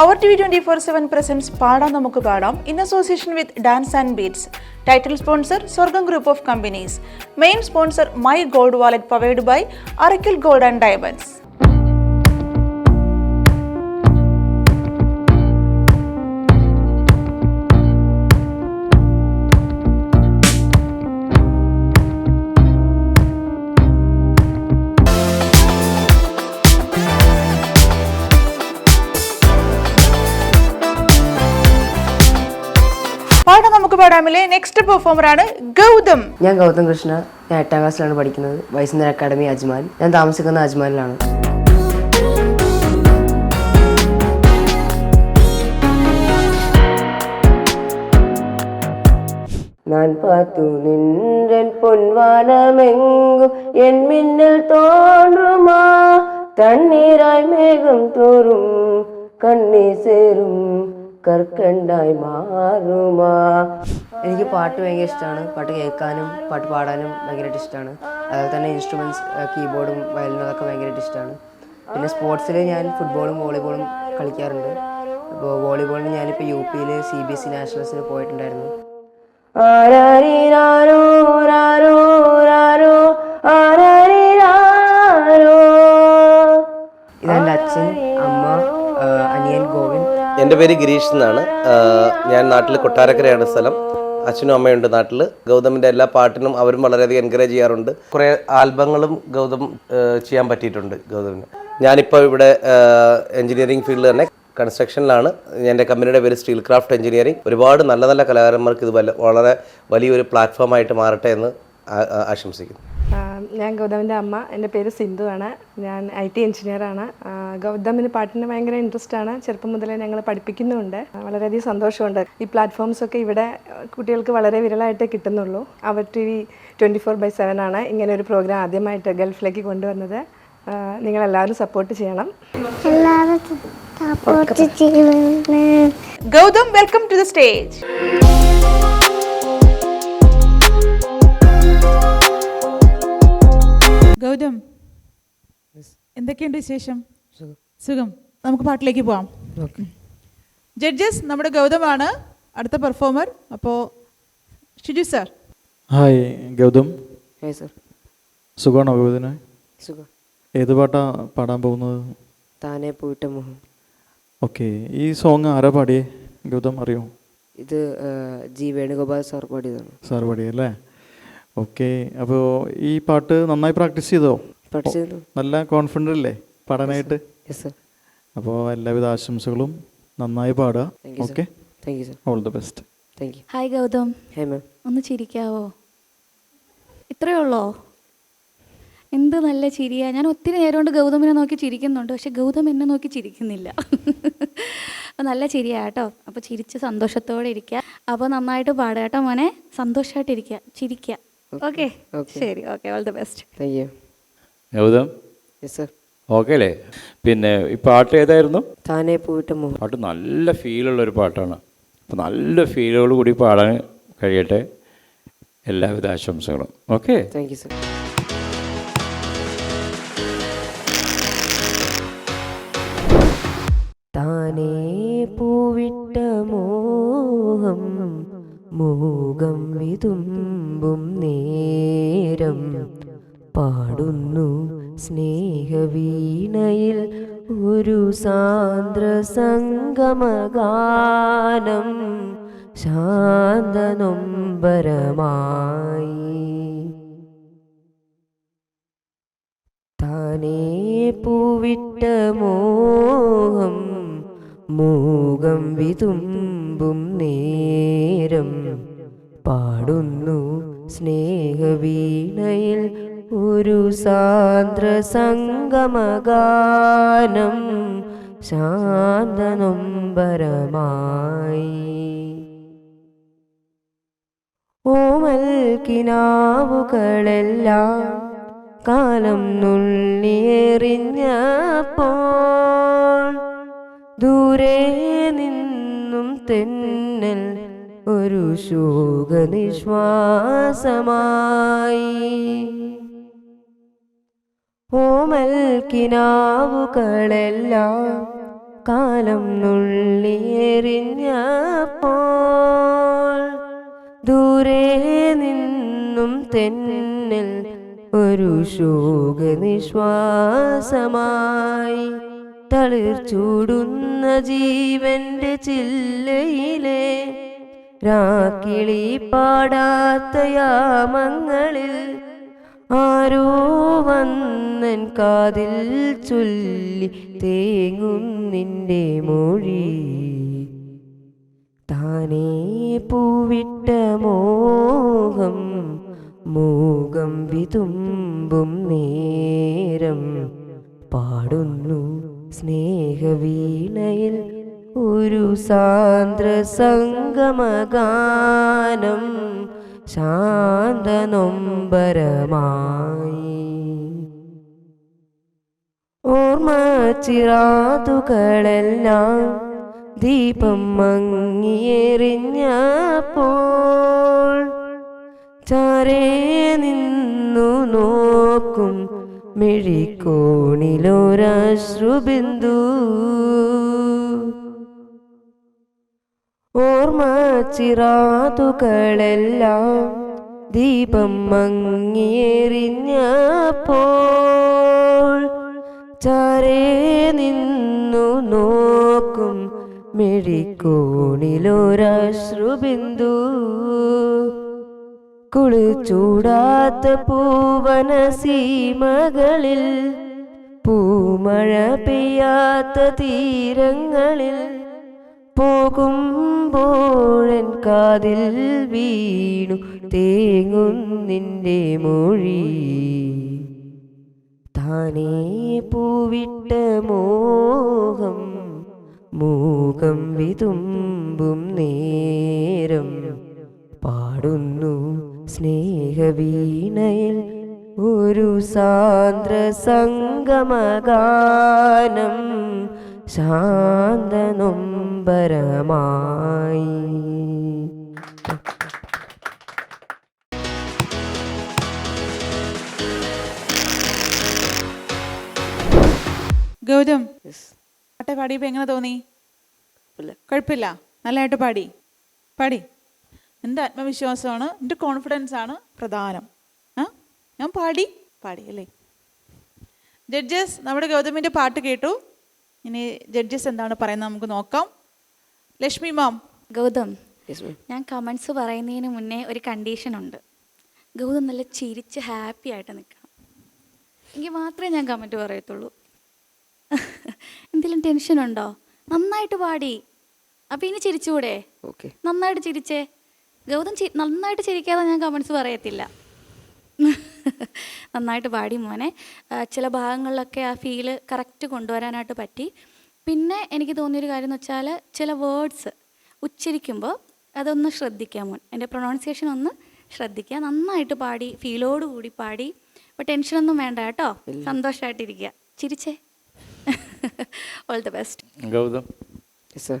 അവർ T V twenty four seven presence പാടാം നമുക്ക് പാടാം in association with dance and beats title sponsor Swargam group of companies main sponsor my gold wallet powered by Arakkil gold and diamonds പാടാം നമുക്ക് പാടാമിലെ next പെർഫോമറാണ് ഗൗതം ഞാൻ ഗൗതം കൃഷ്ണ ഞാൻ എട്ടാം ക്ലാസ്സിലാണ് പഠിക്കുന്നത് വൈകുന്നേരം അക്കാഡമി അജ്മാൻ ഞാൻ താമസിക്കുന്ന അജ്മാനിലാണ് நான் பார்த்து நின்றன் பொன்வானமெங்கும் என் மின்னல் தோன்றுமா தண்ணீராய் மேகம் தோறும் കണ്ണി സേരും കർക്കണ്ടായി മാറുമാ എനിക്ക് പാട്ട് ഭയങ്കര ഇഷ്ടമാണ്. പാട്ട് കേൾക്കാനും പാട്ട് പാടാനും ഭയങ്കരമായിട്ട് ഇഷ്ടമാണ്. അതുപോലെ തന്നെ ഇൻസ്ട്രുമെന്റ്സ് കീബോർഡും വയലിനും അതൊക്കെ ഭയങ്കരമായിട്ട് ഇഷ്ടമാണ്. പിന്നെ സ്പോർട്സിൽ ഞാൻ ഫുട്ബോളും വോളിബോളും കളിക്കാറുണ്ട്. അപ്പോൾ വോളിബോളിന് ഞാനിപ്പോൾ യു പിയിൽ സി ബി എസ് സി നാഷണൽസിന് പോയിട്ടുണ്ടായിരുന്നു. ഇതെന്റെ അച്ഛൻ അമ്മ അനിയൻ ഗോവിന്ദ്. എന്റെ പേര് ഗിരീഷ് എന്നാണ്. ഞാൻ നാട്ടിൽ കൊട്ടാരക്കരയാണ് സ്ഥലം. അച്ഛനും അമ്മയുണ്ട് നാട്ടിൽ ഗൗതമിന്റെ എല്ലാ പാട്ടിനും അവരും വളരെയധികം എൻകറേജ് ചെയ്യാറുണ്ട്. കുറേ ആൽബങ്ങളും ഗൗതം ചെയ്യാൻ പറ്റിയിട്ടുണ്ട് ഗൗതമിന്. ഞാനിപ്പോൾ ഇവിടെ എഞ്ചിനീയറിംഗ് ഫീൽഡിൽ തന്നെ. കൺസ്ട്രക്ഷനിലാണ് എന്റെ കമ്പനിയുടെ പേര് സ്റ്റീൽ ക്രാഫ്റ്റ് എഞ്ചിനീയറിംഗ് ഒരുപാട് നല്ല നല്ല കലാകാരന്മാർക്ക് ഇത് വളരെ വലിയൊരു പ്ലാറ്റ്ഫോമായിട്ട് മാറട്ടെ എന്ന് ആശംസിക്കുന്നു. ഞാൻ ഗൗതമിന്റെ അമ്മ. എന്റെ പേര് സിന്ധു ആണ്. ഞാൻ ഐ ടി എഞ്ചിനീയറാണ് ഗൗതമിന് പാട്ടിന് ഭയങ്കര ഇൻട്രസ്റ്റ് ആണ്. ചെറുപ്പം മുതലേ ഞങ്ങൾ പഠിപ്പിക്കുന്നുണ്ട്. വളരെയധികം സന്തോഷമുണ്ട്. ഈ പ്ലാറ്റ്ഫോംസ് ഒക്കെ ഇവിടെ കുട്ടികൾക്ക് വളരെ വിരളായിട്ട് കിട്ടുന്നുള്ളൂ. അവർ T V twenty four by seven ആണ് ഇങ്ങനെ ഒരു പ്രോഗ്രാം ആദ്യമായിട്ട് ഗൾഫിലേക്ക് കൊണ്ടുവന്നത്. നിങ്ങൾ നിങ്ങളെല്ലാവരും സപ്പോർട്ട് ചെയ്യണേ. Gautham welcome to the stage Gautham എന്തൊക്കെയുണ്ട് വിശേഷം? സുഖം. നമുക്ക് പാട്ടിലേക്ക് പോവാം. ജഡ്ജസ് നമ്മുടെ ഗൗതമാണ്. അടുത്ത പെർഫോമർ അപ്പോൾ Shiju sir hi Gautham. Hi sir സുഖമാണോ ഗൗതന് സുഖം. ഏത് പാട്ടാ പാടാൻ പോകുന്നത്? താനെ പോയിട്ട് മോഹം ഓക്കെ ഈ സോങ് ആരാ പാടിയേ? ഗൗതം അറിയോ? ഇത് ജി വേണുഗോപാൽ സാർ പാടിയതാണ്. സാർ പാടിയല്ലേ ഓക്കെ. അപ്പോൾ ഈ പാട്ട് നന്നായി പ്രാക്ടീസ് ചെയ്തോ? നല്ല കോൺഫിഡന്റ് അല്ലേ? പാടാനായിട്ട്? യെസ് സർ അപ്പോൾ എല്ലാവിധ ആശംസകളും നന്നായി പാടുക. Okay. All the best hi Gautham. ഒന്ന് ചിരിക്കാവോ? ഇത്രയേ ഉള്ളോ? എന്ത് നല്ല ചിരിയാ. ഞാൻ ഒത്തിരി നേരം കൊണ്ട് ഗൗതമിനെ നോക്കി ചിരിക്കുന്നുണ്ട്. പക്ഷെ ഗൗതം എന്നെ നോക്കി ചിരിക്കുന്നില്ല. അപ്പോൾ നല്ല ചിരിയാ കേട്ടോ. അപ്പോൾ ചിരിച്ച് സന്തോഷത്തോടെ ഇരിക്കുക അപ്പോൾ നന്നായിട്ട് പാടുക കേട്ടോ മോനെ. സന്തോഷമായിട്ടിരിക്കുക ചിരിക്കുക ഓക്കെ. ശരി. Okay all the best thank you Gautham yes sir okay അല്ലേ? പിന്നെ ഈ പാട്ട് ഏതായിരുന്നു? താനേ പോയിട്ട് മോഹം പാട്ട് നല്ല ഫീലുള്ള ഒരു പാട്ടാണ്. അപ്പോൾ നല്ല ഫീലോട് കൂടി പാടാൻ കഴിയട്ടെ. എല്ലാവിധ ആശംസകളും. ഓക്കെ താങ്ക് യു സർ താനേ പൂവിട്ട മോഹം മൂകം വിതുമ്പും നേരം പാടുന്നു സ്നേഹവീണയിൽ ഒരു സാന്ദ്ര സംഗമഗാനം ശാന്തനൊമ്പരമായി. തനേ പൂവിട്ട മോഹം മൂകം വിതുമ്പും നേരം പാടുന്നു. സ്നേഹവീണയിൽ ഒരു സാന്ദ്ര സംഗമഗാനം ശാന്തനൊമ്പരമായി. ഓമൽ കിനാവുകളെല്ലാം കാലം നുള്ളിയെറിഞ്ഞപ്പോൾ ദൂരെ നിന്നും തെന്നൽ ഒരു ശോകനിശ്വാസമായി ഓമൽ കാലം നുള്ളിയെറിഞ്ഞപ്പോൾ ദൂരെ നിന്നും തെന്നിൽ ഒരു ശോകനിശ്വാസമായി തളിർ ചൂടുന്ന ജീവന്റെ ചില്ലയിലെ രാക്കിളി പാടാത്ത യാമങ്ങളിൽ ആരോ വന്നൻ കാതിൽ ചൊല്ലി തേങ്ങും നിന്റെ മൊഴി. താനേ പൂവിട്ട മോഹം മൂകം വിതുമ്പും നേരം പാടുന്നു സ്നേഹവീണയിൽ ഒരു സാന്ദ്ര സംഗമഗാനം ശാന്തനൊമ്പരമായി. ഓർമ്മ ചിറാതുകളെല്ലാം ദീപം മങ്ങിയെറിഞ്ഞപ്പോൾ ചാരേ നിന്നു നോക്കും മിഴിക്കോണിലൊരശ്രുബിന്ദു ഓർമ്മ ചിറാതുകളെല്ലാം ദീപം മങ്ങിയെറിഞ്ഞപ്പോൾ ചാരേ നിന്നു നോക്കും മിഴിക്കോണിലൊരശ്രുബിന്ദു. കുളിച്ചൂടാത്ത പൂവന സീമകളിൽ പൂമഴ പെയ്യാത്ത തീരങ്ങളിൽ പോകുമ്പോഴൻ കാതിൽ വീണു തേങ്ങും നിന്റെ മൊഴി. താനേ പൂവിട്ട മോഹം മൂകം വിതുമ്പും നേരം. പാടുന്നു സ്നേഹവീണയിൽ ഒരു സാന്ദ്ര സംഗമഗാനം ശാന്തനൊമ്പരമായി ഗൗതം പാട്ടെ പാടിയപ്പോൾ എങ്ങനെ തോന്നി? കുഴപ്പമില്ല. നല്ലതായിട്ട് പാടി. പാടി. എന്റെ ആത്മവിശ്വാസമാണ്? എന്റെ കോൺഫിഡൻസ് ആണ്? പ്രധാനം. ആ? ഞാൻ പാടി. പാടി അല്ലേ? ജഡ്ജസ് നമ്മുടെ ഗൗതമിന്റെ പാട്ട് കേട്ടു. ഇനി ജഡ്ജസ് എന്താണ് പറയുന്നത് നമുക്ക് നോക്കാം. ലക്ഷ്മി മാം ഗൗതം ഞാൻ കമൻസ് പറയുന്നതിന് മുന്നേ ഒരു കണ്ടീഷൻ ഉണ്ട്. ഗൗതം നല്ല ചിരിച്ച് ഹാപ്പി ആയിട്ട് നിൽക്കണം. എങ്കിൽ മാത്രമേ ഞാൻ കമന്റ് പറയത്തുള്ളൂ. എന്തെങ്കിലും ടെൻഷൻ ഉണ്ടോ? നന്നായിട്ട് പാടി. അപ്പം ഇനി ചിരിച്ചുകൂടെ ഓക്കെ നന്നായിട്ട് ചിരിച്ചേ. ഗൗതം നന്നായിട്ട് ചിരിക്കാതെ ഞാൻ കമൻസ് പറയത്തില്ല. നന്നായിട്ട് പാടി മോനെ. ചില ഭാഗങ്ങളിലൊക്കെ ആ ഫീൽ കറക്റ്റ് കൊണ്ടുവരാനായിട്ട് പറ്റി. പിന്നെ എനിക്ക് തോന്നിയൊരു കാര്യം എന്ന് വെച്ചാൽ ചില വേർഡ്സ് ഉച്ചരിക്കുമ്പോൾ അതൊന്ന് ശ്രദ്ധിക്കാം മോൻ. എന്റെ പ്രൊണൗൺസിയേഷൻ ഒന്ന് ശ്രദ്ധിക്കുക. നന്നായിട്ട് പാടി ഫീലോട് കൂടി പാടി അപ്പോൾ ടെൻഷനൊന്നും വേണ്ട കേട്ടോ. സന്തോഷമായിട്ടിരിക്കുക ചിരിച്ചേ. All the best Gautham. Sir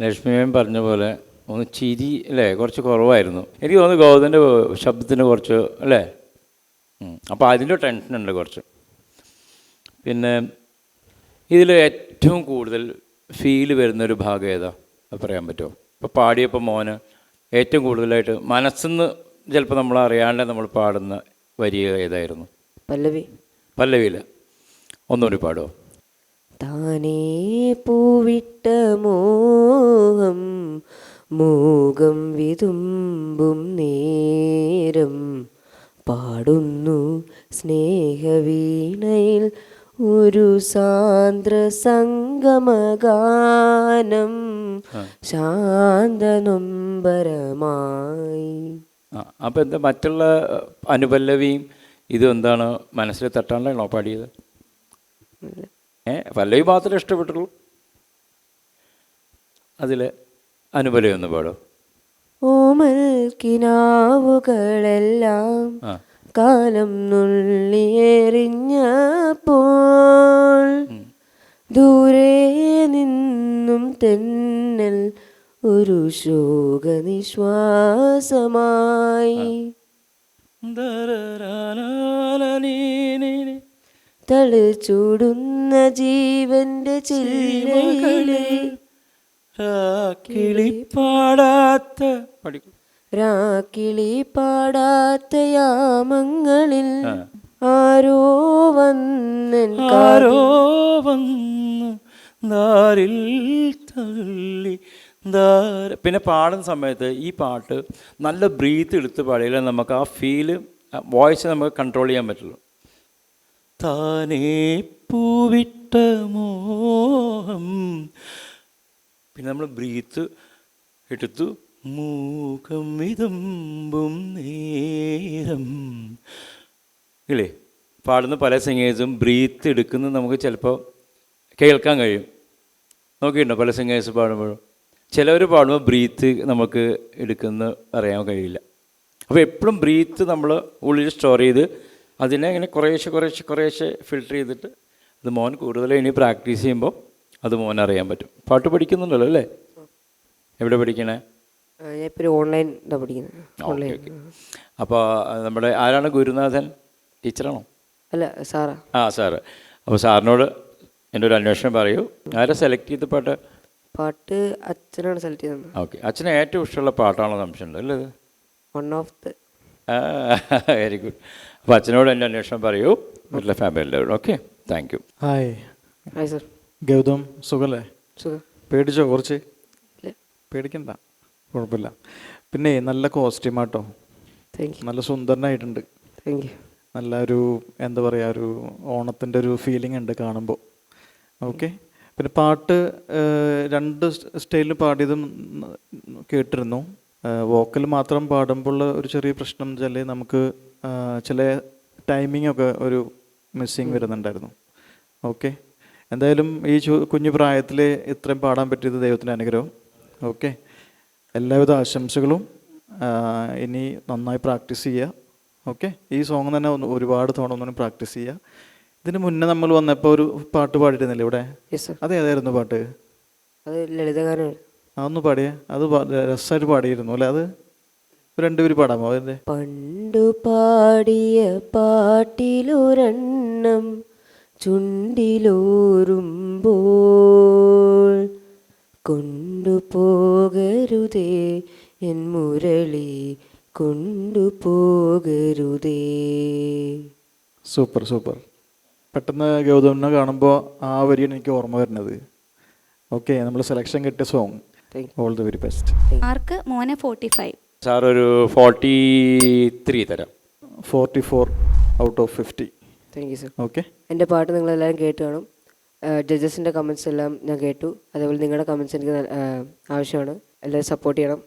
ലക്ഷ്മിയും പറഞ്ഞ പോലെ ഒന്ന് ചിരി അല്ലേ? കുറച്ച് കുറവായിരുന്നു. എനിക്ക് തോന്നുന്നു ഗൗതന്റെ ശബ്ദത്തിന് കുറച്ച് അല്ലേ? അപ്പോൾ അതിന്റെ ടെൻഷനുണ്ട് കുറച്ച്. പിന്നെ ഇതിൽ ഏറ്റവും കൂടുതൽ ഫീൽ വരുന്നൊരു ഭാഗം ഏതാ? അത് പറയാൻ പറ്റുമോ? ഇപ്പോൾ പാടിയപ്പോൾ മോന് ഏറ്റവും കൂടുതലായിട്ട് മനസ്സിന്ന് ചിലപ്പോൾ നമ്മൾ അറിയാണ്ട് നമ്മൾ പാടുന്ന വരി ഏതായിരുന്നു? പല്ലവി. പല്ലവിയിൽ ഒന്നുകൂടി പാടുമോ താനേ പൂവിട്ട മോഹം മൂകം വിതുമ്പും നേരം പാടുന്നു സ്നേഹവീണയിൽ ഒരു സാന്ദ്ര സംഗമഗാനം ശാന്തനൊമ്പരമായി. അപ്പൊ എന്താ മറ്റുള്ള അനുപല്ലവിയും ഇതും എന്താണ് മനസ്സിൽ തട്ടാണ്ടാണോ പാടിയത്? ഏ പല്ലവി മാത്രമേ ഇഷ്ടപ്പെട്ടുള്ളൂ. അതിൽ അനുപല്ലവി ഒന്ന് പാടും. ഓമൽ കിനാവുകളെല്ലാം ആ. കാലം നുള്ളിയെറിഞ്ഞപ്പോൾ ദൂരെ നിന്നും തെന്നൽ ഒരു ശോകനിശ്വാസമായി. തളിച്ചൂടുന്ന ജീവന്റെ ചില്ലയിലെ പാടാത്ത പഠിക്കും. രാക്കിളി പാടാത്ത യാമങ്ങളിൽ ആരോ വന്നൻ ആരോ വന്നു ദാരിൽ തള്ളി ദാര പിന്നെ പാടുന്ന സമയത്ത് ഈ പാട്ട് നല്ല ബ്രീത്ത് എടുത്ത് പാടിയാലേ നമുക്ക് ആ ഫീൽ വോയിസ് നമുക്ക് കൺട്രോൾ ചെയ്യാൻ പറ്റുള്ളൂ. താനേ പൂവിട്ട മോഹം പിന്നെ നമ്മൾ ബ്രീത്ത് എടുത്തു. മൂക്കം വിതുമ്പും നേരം. ഇല്ലേ? പാടുന്ന പല സിംഗേഴ്സും ബ്രീത്ത് എടുക്കുന്നത് നമുക്ക് ചിലപ്പോൾ കേൾക്കാൻ കഴിയും. നോക്കിയിട്ടുണ്ടോ പല സിംഗേഴ്സ് പാടുമ്പോഴും? ചിലവർ പാടുമ്പോൾ ബ്രീത്ത് നമുക്ക് എടുക്കുന്ന അറിയാൻ കഴിയില്ല. അപ്പോൾ എപ്പോഴും ബ്രീത്ത് നമ്മൾ ഉള്ളിൽ സ്റ്റോർ ചെയ്ത് അതിനെ ഇങ്ങനെ കുറേശ്ശെ കുറേശ്ശെ കുറേശ്ശെ ഫിൽട്ടർ ചെയ്തിട്ട് അത് മോൻ കൂടുതൽ ഇനി പ്രാക്ടീസ് ചെയ്യുമ്പോൾ അത് മോൻ അറിയാൻ പറ്റും. പാട്ട് പഠിക്കുന്നുണ്ടല്ലോ അല്ലേ? എവിടെ പഠിക്കണേ? ഇപ്പോൾ ഓൺലൈൻ ഇതാ പഠിക്കുന്നത്. അപ്പോൾ നമ്മുടെ ആരാണ് ഗുരുനാഥൻ? ടീച്ചറാണോ? അല്ല സാറാ. ആ സാറ്. അപ്പോൾ സാറിനോട് എന്റെ ഒരു അന്വേഷണം പറയൂ. ആരെ സെലക്ട് ചെയ്ത പാട്ട്? പാട്ട് അച്ഛനാണ് സെലക്ട് ചെയ്തത്. ഓക്കെ. അച്ഛന് ഏറ്റവും ഇഷ്ടമുള്ള പാട്ടാണോ സംശയമുണ്ട്? അല്ലേ one of the very good അപ്പോൾ അച്ഛനോട് എന്റെ അന്വേഷണം പറയൂ. വീട്ടിലെ ഫാമിലി എല്ലാവരും okay thank you hi hi sir Gautham സുഖല്ലേ? സുഖം. പേടിച്ചോ കുറച്ച്? പേടിക്കണ്ട. കുഴപ്പമില്ല. പിന്നെ നല്ല കോസ്റ്റ്യൂമാട്ടോ ആട്ടോ. നല്ല സുന്ദരനായിട്ടുണ്ട്. നല്ല ഒരു എന്താ പറയുക ഒരു ഓണത്തിന്റെ ഒരു ഫീലിംഗ് ഉണ്ട് കാണുമ്പോൾ. ഓക്കെ പിന്നെ പാട്ട് രണ്ട് സ്റ്റൈലിൽ പാടിയതും കേട്ടിരുന്നു. വോക്കൽ മാത്രം പാടുമ്പോൾ ഒരു ചെറിയ പ്രശ്നം വെച്ചാൽ നമുക്ക് ചില ടൈമിംഗ് ഒക്കെ ഒരു മിസ്സിങ് വരുന്നുണ്ടായിരുന്നു. ഓക്കെ എന്തായാലും ഈ കുഞ്ഞു പ്രായത്തിൽ ഇത്രയും പാടാൻ പറ്റിയത് ദൈവത്തിന്റെ അനുഗ്രഹം ഓക്കെ. എല്ലാവിധ ആശംസകളും ഇനി നന്നായി പ്രാക്ടീസ് ചെയ്യുക ഓക്കെ. ഈ സോങ് തന്നെ ഒന്ന് ഒരുപാട് തവണ ഒന്നും പ്രാക്ടീസ് ചെയ്യുക ഇതിന് മുന്നേ നമ്മൾ വന്നപ്പോൾ ഒരു പാട്ട് പാടിയിരുന്നില്ലേ ഇവിടെ? അത് ഏതായിരുന്നു പാട്ട്? അത് അതൊന്ന് പാടിയേ. അത് രസമായിട്ട് പാടിയിരുന്നു അല്ലേ അത്? രണ്ടുപേര് പാടാമോ? അതിന്റെ പണ്ട് പാടിയ പാട്ടിലൊരെണ്ണം ചുണ്ടിലൂറുമ്പോൾ കൊണ്ടുപോകരുതേ എൻ മുരളി കൊണ്ടുപോകരുതേ സൂപ്പർ സൂപ്പർ. പെട്ടെന്ന് ഗൗതമിനെ കാണുമ്പോൾ ആ വരിയാണ് എനിക്ക് ഓർമ്മ വരുന്നത്. ഓക്കെ നമ്മൾ സെലക്ഷൻ കിട്ടിയ song all the very best mark മോനെ ഫോർട്ടി ഫൈവ് സാർ ഒരു ഫോർട്ടി ത്രീ തരാം. Forty four out of fifty thank you sir okay എന്റെ പാട്ട് നിങ്ങളെല്ലാവരും കേട്ട് കാണും. ജഡ്ജസിന്റെ കമൻസ് എല്ലാം ഞാൻ കേട്ടു. അതേപോലെ നിങ്ങളുടെ കമൻസ് എനിക്ക് ആവശ്യമാണ്. എല്ലാവരും സപ്പോർട്ട് ചെയ്യണം.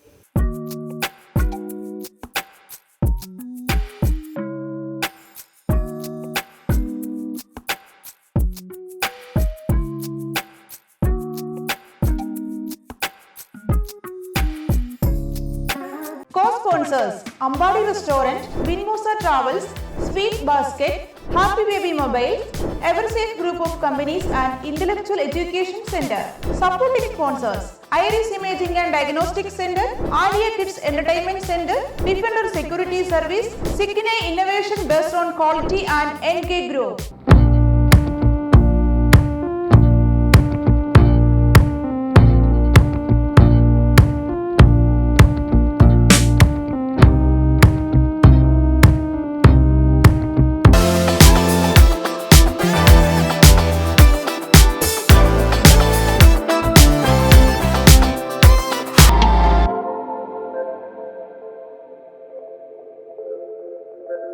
Co-sponsors Ambadi Restaurant, വിൻമോസ Travels, Sweet Basket, Happy Baby Mobile, Eversafe Group of Companies and Intellectual Education Center. Supporting sponsors Iris Imaging and Diagnostic Center, Alia Kids Entertainment Center, Defender Security Service, Sikine Innovation based on quality and NK Group.